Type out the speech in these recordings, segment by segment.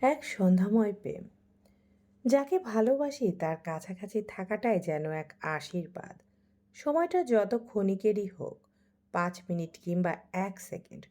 এক সন্ধ্যাময় প্রেম। যাকে ভালোবাসি, তার কাছাকাছি থাকাটাই যেন এক আশীর্বাদ। সময়টা যত ক্ষণিকেরই হোক, পাঁচ মিনিট কিংবা এক সেকেন্ড,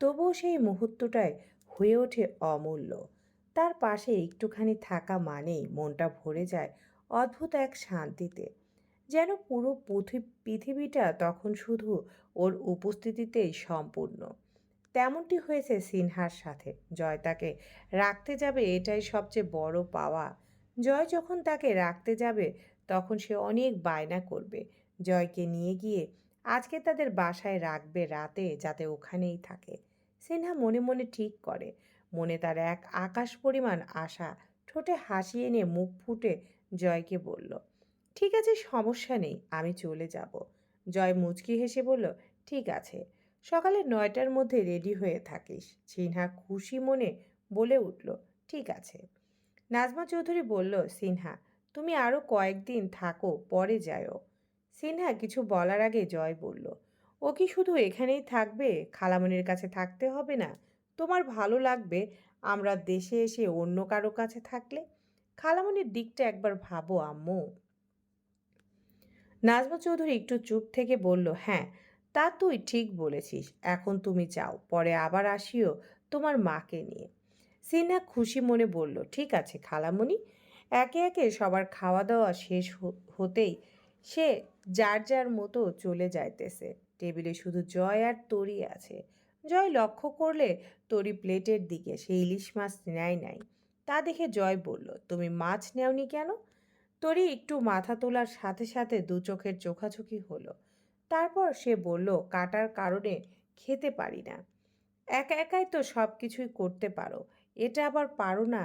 তবুও সেই মুহূর্তটায় হয়ে ওঠে অমূল্য। তার পাশে একটুখানি থাকা মানেই মনটা ভরে যায় অদ্ভুত এক শান্তিতে। যেন পুরো পৃথি- পৃথিবীটা তখন শুধু ওর উপস্থিতিতেই সম্পূর্ণ। তেমনটি হয়েছে সিনহার সাথে। জয় তাকে রাখতে যাবে এটাই সবচেয়ে বড় পাওয়া। জয় যখন তাকে রাখতে যাবে, তখন সে অনেক বায়না করবে। জয়কে নিয়ে গিয়ে আজকে তাদের বাসায় রাখবে রাতে যাতে ওখানেই থাকে। সিনহা মনে মনে ঠিক করে। মনে তার এক আকাশ পরিমাণ আশা। ঠোঁটে হাসি এনে মুখ ফুটে জয়কে বলল, ঠিক আছে, সমস্যা নেই, আমি চলে যাব। জয় মুচকি হেসে বলল, ঠিক আছে। সকালে নয়টার মধ্যে রেডি হয়ে থাকিস। সিনহা খুশি মনে বলে উঠল, ঠিক আছে। নাজমা চৌধুরী বলল, সিনহা, তুমি আরও কয়েকদিন থাকো, পরে যাও সিনহা কিছু বলার আগে জয় বলল, ও কি শুধু এখানেই থাকবে? খালামণির কাছে থাকতে হবে না? তোমার ভালো লাগবে আমরা দেশে এসে অন্য কারও কাছে থাকলে? খালামণির দিকটা একবার ভাবো, আম্মু। নাজমা চৌধুরী একটু চুপ থেকে বলল হ্যাঁ তা তুই ঠিক বলেছিস, এখন তুমি যাও, পরে আবার আসিও তোমার মাকে নিয়ে। সিনহা খুশি মনে বলল, ঠিক আছে খালামণি একে একে সবার খাওয়া দাওয়া শেষ হতেই সে যার যার মতো চলে যাইতেছে। টেবিলে শুধু জয় আর তরি আছে। জয় লক্ষ্য করলে তরি প্লেটের দিকে, সে ইলিশ মাছ নেয় নাই। তা দেখে জয় বলল, তুমি মাছ নেওনি কেন? তরি একটু মাথা তোলার সাথে সাথে দু চোখের চোখাচোখি হলো। তারপর সে বলল, কাটার কারণে খেতে পারি না। একা একাই তো সব কিছুই করতে পারো। এটা আবার পারো না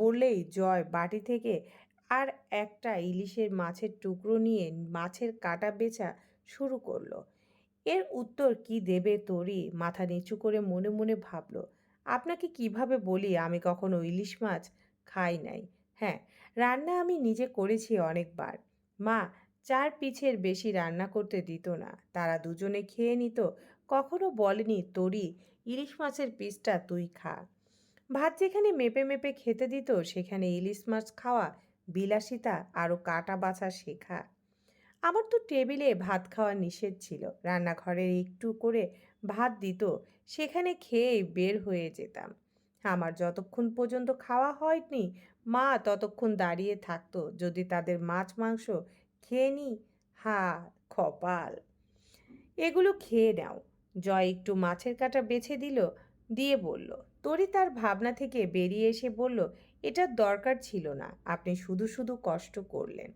বললেই জয় বাটি থেকে আর একটা ইলিশের মাছের টুকরো নিয়ে মাছের কাটা বেচা শুরু করল। এর উত্তর কি দেবে তরি মাথা নিচু করে মনে মনে ভাবলো, আপনাকে কীভাবে বলি আমি কখনো ইলিশ মাছ খাই নাই? হ্যাঁ রান্না আমি নিজে করেছি অনেকবার। মা চার পিছের বেশি রান্না করতে দিত না। তারা দুজনে খেয়ে নিত। কখনো বলেনি, তরি, ইলিশ মাছের পিসটা তুই খা। ভাত যেখানে মেপে মেপে খেতে দিত, সেখানে ইলিশ মাছ খাওয়া বিলাসিতা আরও কাটা বাছা শেখা। আমার তো টেবিলে ভাত খাওয়া নিষেধ ছিল। রান্নাঘরে একটু করে ভাত দিত, সেখানে খেয়েই বের হয়ে যেতাম। আমার যতক্ষণ পর্যন্ত খাওয়া হয়নি, মা ততক্ষণ দাঁড়িয়ে থাকতো। যদি তাদের মাছ, মাংস খেয়ে নি? হা, কপাল। এগুলো খেয়ে নাও। জয় একটু মাছের কাটা বেছে দিল, দিয়ে বলল তরি তার ভাবনা থেকে বেরিয়ে এসে বলল, এটার দরকার ছিল না, আপনি শুধু শুধু কষ্ট করলেন।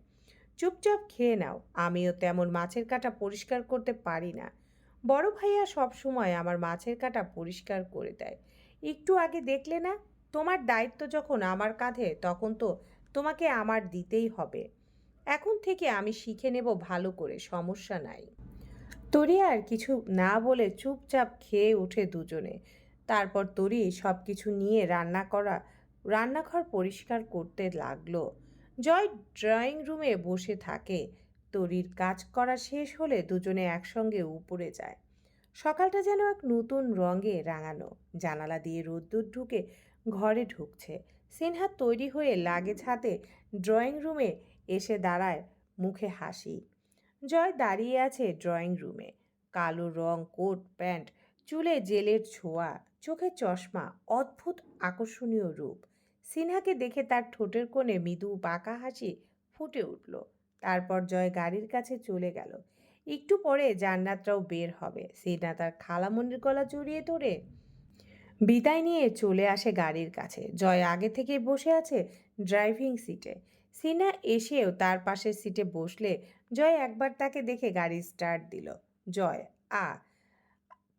চুপচাপ খেয়ে নাও, আমিও তেমন মাছের কাটা পরিষ্কার করতে পারি না। বড় ভাইয়া সব সময় আমার মাছের কাটা পরিষ্কার করে দেয়। একটু আগে দেখলে না, তোমার দায়িত্ব যখন আমার কাঁধে, তখন তো তোমাকে আমার দিতেই হবে। এখন থেকে আমি শিখে নেব ভালো করে, সমস্যা নাই। তরি আর কিছু না বলে চুপচাপ খেয়ে ওঠে দুজনে। তারপর তরি সব কিছু নিয়ে রান্না করা, রান্নাঘর পরিষ্কার করতে লাগল। জয় ড্রয়িং রুমে বসে থাকে। তরির কাজ করা শেষ হলে দুজনে একসঙ্গে উপরে যায়। সকালটা যেন এক নতুন রঙে রাঙানো। জানালা দিয়ে রোদ্দুর ঢুকে ঘরে ঢুকছে। সিনহা তৈরি হয়ে লাগেজ হাতে ড্রয়িং রুমে এসে দাঁড়ায় মুখে হাসি। জয় দাঁড়িয়ে আছে ড্রয়িং রুমে। কালো রং, কোট, প্যান্ট, চুলে জেলের ছোঁয়া, চোখে চশমা, অদ্ভুত আকর্ষণীয় রূপ। সিনহাকে দেখে তার ঠোঁটের কোণে মৃদু বাঁকা হাসি ফুটে উঠল। তারপর জয় গাড়ির কাছে চলে গেল। একটু পরে জান্নাতরাও বের হবে। সিনহা তার খালামনির গলা জড়িয়ে ধরে বিদায় নিয়ে চলে আসে গাড়ির কাছে। জয় আগে থেকে বসে আছে ড্রাইভিং সিটে। সিনহা এসেও তার পাশের সিটে বসলে জয় একবার তাকে দেখে গাড়ি স্টার্ট দিল। জয়, আ,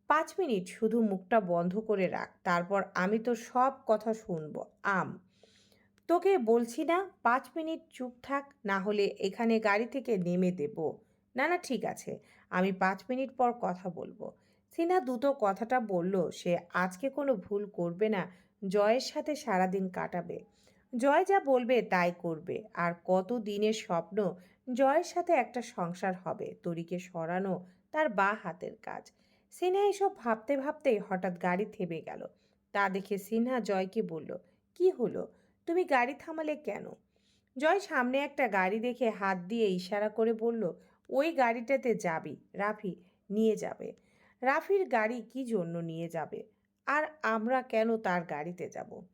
পাঁচ মিনিট শুধু মুখটা বন্ধ করে রাখ, তারপর আমি তো সব কথা শুনব, আম। তোকে বলছি না, পাঁচ মিনিট চুপ থাক, না হলে এখানে গাড়ি থেকে নেমে দেব না না, ঠিক আছে, আমি পাঁচ মিনিট পর কথা বলব সিনা দ্রুত কথাটা বলল, সে আজকে কোনো ভুল করবে না, জয়ের সাথে সারাদিন কাটাবে। জয় যা বলবে তাই করবে। আর কত দিনের স্বপ্ন জয়ের সাথে একটা সংসার হবে, তরিকে সরানো তার বা হাতের কাজ। সিনহা এসব ভাবতে ভাবতেই হঠাৎ গাড়ি থেমে গেল। তা দেখে সিনহা জয়কে বলল, কি হলো? তুমি গাড়ি থামালে কেন? জয় সামনে একটা গাড়ি দেখে হাত দিয়ে ইশারা করে বলল, ওই গাড়িটাতে যাবি, রাফি নিয়ে যাবে। রাফির গাড়ি কি জন্য নিয়ে যাবে? আর আমরা কেন তার গাড়িতে যাব?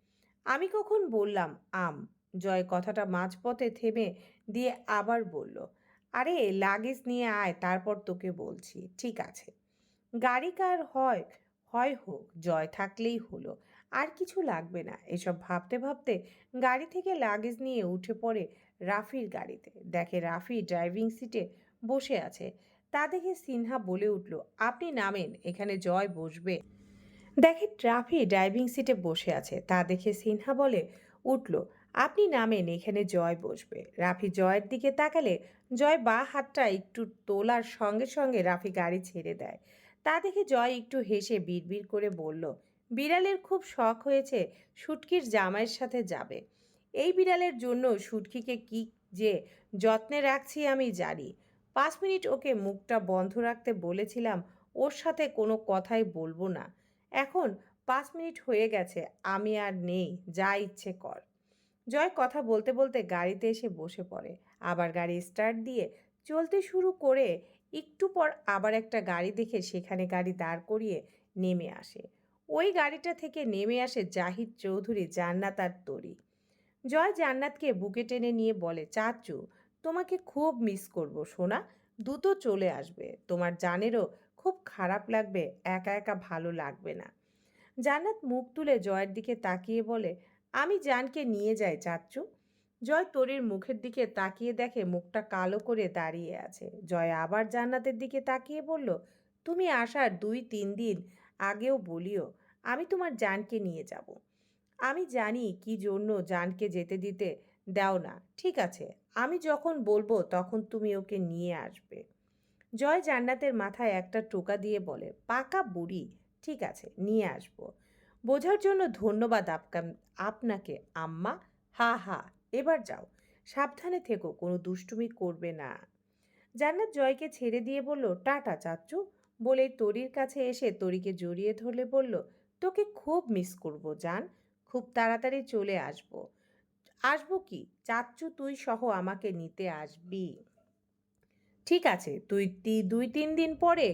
আমি কখন বললাম, আম। জয় কথাটা মাঝপথে থেমে দিয়ে আবার বলল, আরে, লাগেজ নিয়ে আয়, তারপর তোকে বলছি, ঠিক আছে। গাড়ি কার হয়? হয় হোক, জয় থাকলেই হলো, আর কিছু লাগবে না। এসব ভাবতে ভাবতে গাড়ি থেকে লাগেজ নিয়ে উঠে পড়ে রাফির গাড়িতে। দেখে রাফি ড্রাইভিং সিটে বসে আছে। তা দেখে সিনহা বলে উঠল, আপনি নামেন, এখানে জয় বসবে। দেখে ট্রাফি ড্রাইভিং সিটে বসে আছে। তা দেখে সিনহা বলে, উঠল। আপনি নামেন, এখানে জয় বসবে। রাফি জয়ের দিকে তাকালে জয় বা হাতটা একটু তোলার সঙ্গে সঙ্গে রাফি গাড়ি ছেড়ে দেয়। তা দেখে জয় একটু হেসে বিড়বিড় করে বলল, বিড়ালের খুব শখ হয়েছে শুটকির জামাইয়ের সাথে যাবে। এই বিড়ালের জন্য শুটকিকে কি যে যত্নে রাখছি আমি জানি। পাঁচ মিনিট ওকে মুখটা বন্ধ রাখতে বলেছিলাম, ওর সাথে কোনো কথাই বলব না। এখন পাঁচ মিনিট হয়ে গেছে, আমি আর নেই, যা ইচ্ছে কর। জয় কথা বলতে বলতে গাড়িতে এসে বসে পড়ে। আবার গাড়ি স্টার্ট দিয়ে চলতে শুরু করে একটু পর আবার একটা গাড়ি দেখে সেখানে গাড়ি দাঁড় করিয়ে নেমে আসে। ওই গাড়িটা থেকে নেমে আসে জাহিদ চৌধুরী জান্নাত আর তরি। জয় জান্নাতকে বুকে টেনে নিয়ে বলে, চাচু, তোমাকে খুব মিস করব, সোনা। দ্রুত চলে আসবে। তোমার জানেরও খুব খারাপ লাগবে, একা একা ভালো লাগবে না। জান্নাত মুখ তুলে জয়ের দিকে তাকিয়ে বলে, আমি জানকে নিয়ে যাই, চাচ্চু। জয় তরির মুখের দিকে তাকিয়ে দেখে মুখটা কালো করে দাঁড়িয়ে আছে। জয় আবার জান্নাতের দিকে তাকিয়ে বলল, তুমি আসার দুই, তিন দিন আগেও বলিও, আমি তোমার জানকে নিয়ে যাব। আমি জানি কি জন্য জানকে যেতে দিতে দাও না, ঠিক আছে, আমি যখন বলব তখন তুমি ওকে নিয়ে আসবে। জয় জান্নাতের মাথায় একটা টোকা দিয়ে বলে, পাকা বুড়ি, ঠিক আছে, নিয়ে আসব। বোঝার জন্য ধন্যবাদ আপকা- আপনাকে, আম্মা, হা হা, এবার যাও, সাবধানে থেকো, কোনো দুষ্টুমি করবে না। জান্নাত জয়কে ছেড়ে দিয়ে বলল, টাটা চাচ্চু বলে তরির কাছে এসে তরিকে জড়িয়ে ধরলে বলল, তোকে খুব মিস করব, জান, খুব তাড়াতাড়ি চলে আসব। আসব কি? চাচ্চু তুই সহ আমাকে নিতে আসবি। ঠিক আছে, তুই দুই, তিন দিন পরে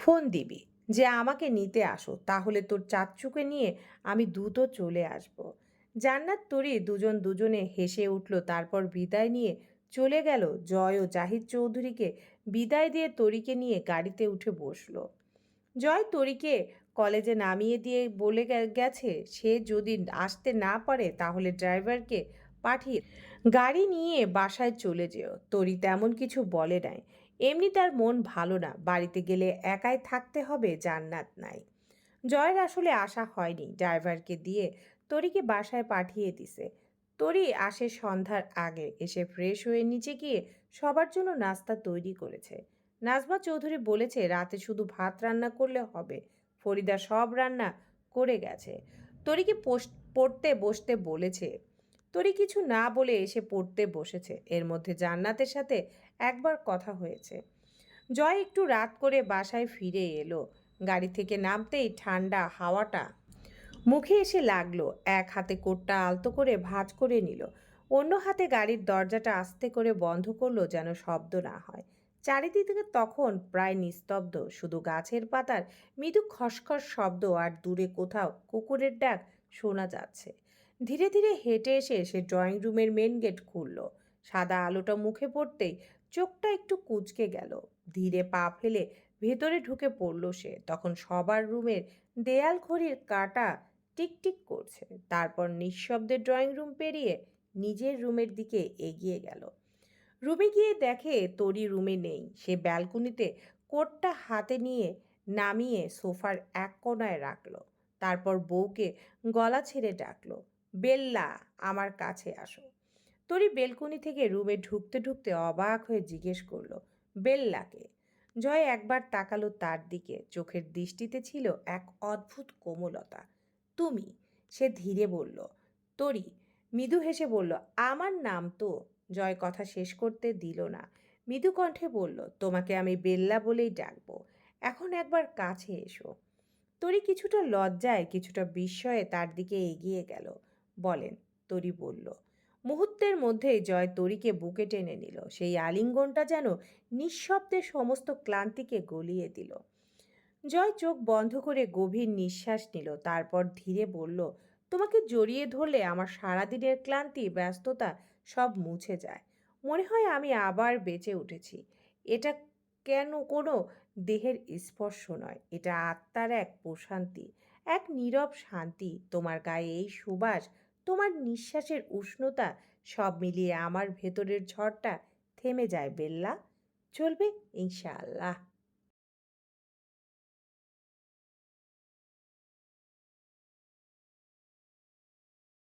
ফোন দিবি যে আমাকে নিতে আসো, তাহলে তোর চাচ্চুকে নিয়ে আমি দ্রুত চলে আসব। জান্নাত তরি দুজন দুজনে হেসে উঠল, তারপর বিদায় নিয়ে চলে গেল। জয় ও জাহিদ চৌধুরীকে বিদায় দিয়ে তরিকে নিয়ে গাড়িতে উঠে বসল। জয় তরিকে কলেজে নামিয়ে দিয়ে বলে গেছে, সে যদি আসতে না পারে তাহলে ড্রাইভারকে পাঠিয়ে গাড়ি নিয়ে বাসায় চলে যেও। তরি তেমন কিছু বলে নাই। এমনি তার মন ভালো না। বাড়িতে গেলে একাই থাকতে হবে, জান্নাত নাই। জয়ের আসলে আশা হয়নি। ড্রাইভারকে দিয়ে তরিকে বাসায় পাঠিয়ে দিছে। তরি আসে সন্ধ্যার আগে। এসে ফ্রেশ হয়ে নিচে গিয়ে সবার জন্য নাস্তা তৈরি করেছে। নাজমা চৌধুরী বলেছে, রাতে শুধু ভাত রান্না করলে হবে। ফরিদা সব রান্না করে গেছে। তরিকে পড়তে বসতে বলেছে তরি কিছু না বলে এসে পড়তে বসেছে। এর মধ্যে জান্নাতের সাথে একবার কথা হয়েছে। জয় একটু রাত করে বাসায় ফিরে এলো। গাড়ি থেকে নামতেই ঠান্ডা হাওয়াটা মুখে এসে লাগল। এক হাতে কোটটা আলতো করে ভাঁজ করে নিল। অন্য হাতে গাড়ির দরজাটা আস্তে করে বন্ধ করল যেন শব্দ না হয়। চারিদিকে তখন প্রায় নিস্তব্ধ। শুধু গাছের পাতার মৃদু খসখস শব্দ আর দূরে কোথাও কুকুরের ডাক শোনা যাচ্ছে। ধীরে ধীরে হেঁটে এসে সে ড্রয়িং রুমের মেন গেট খুলল। সাদা আলোটা মুখে পড়তেই চোখটা একটু কুঁচকে গেল। ধীরে পা ফেলে ভেতরে ঢুকে পড়ল সে। তখন সবার রুমের দেয়াল ঘড়ির কাটা টিকটিক করছে। তারপর নিঃশব্দে ড্রয়িং রুম পেরিয়ে নিজের রুমের দিকে এগিয়ে গেল। রুমে গিয়ে দেখে তরি রুমে নেই। সে ব্যালকনিতে কোটটা হাতে নিয়ে নামিয়ে সোফার এক কোণায় রাখল। তারপর বউকে গলা ছেড়ে ডাকলো। বেল্লা, আমার কাছে আসো। তরি বেলকনি থেকে রুমে ঢুকতে ঢুকতে অবাক হয়ে জিজ্ঞেস করল, বেল্লাকে? জয় একবার তাকালো তার দিকে। চোখের দৃষ্টিতে ছিল এক অদ্ভুত কোমলতা। তুমি? সে ধীরে বলল। তরি? মৃদু হেসে বলল, আমার নাম তো। জয় কথা শেষ করতে দিল না। মৃদু কণ্ঠে বলল, তোমাকে আমি বেল্লা বলেই ডাকবো। এখন একবার কাছে এসো। তরি কিছুটা লজ্জায়, কিছুটা বিস্ময়ে তার দিকে এগিয়ে গেল। বলেন, তরি বলল। মুহূর্তের মধ্যেই জয় তরিকে বুকে টেনে নিল। সেই আলিঙ্গনটা যেন নিঃশব্দে সমস্ত ক্লান্তিকে গলিয়ে দিল। জয় চোখ বন্ধ করে গভীর নিঃশ্বাস নিল। তারপর ধীরে বলল, তোমাকে জড়িয়ে ধরলে আমার সারাদিনের ক্লান্তি, ব্যস্ততা সব মুছে যায়। মনে হয় আমি আবার বেঁচে উঠেছি। এটা কেন কোনো দেহের স্পর্শ নয়। এটা আত্মার এক প্রশান্তি, এক নীরব শান্তি। তোমার গায়ে এই সুবাস তোমার নিঃশ্বাসের উষ্ণতা সব মিলিয়ে আমার ভেতরের ঝড়টা থেমে যায় বেল্লা। চলবে ইনশাআল্লাহ।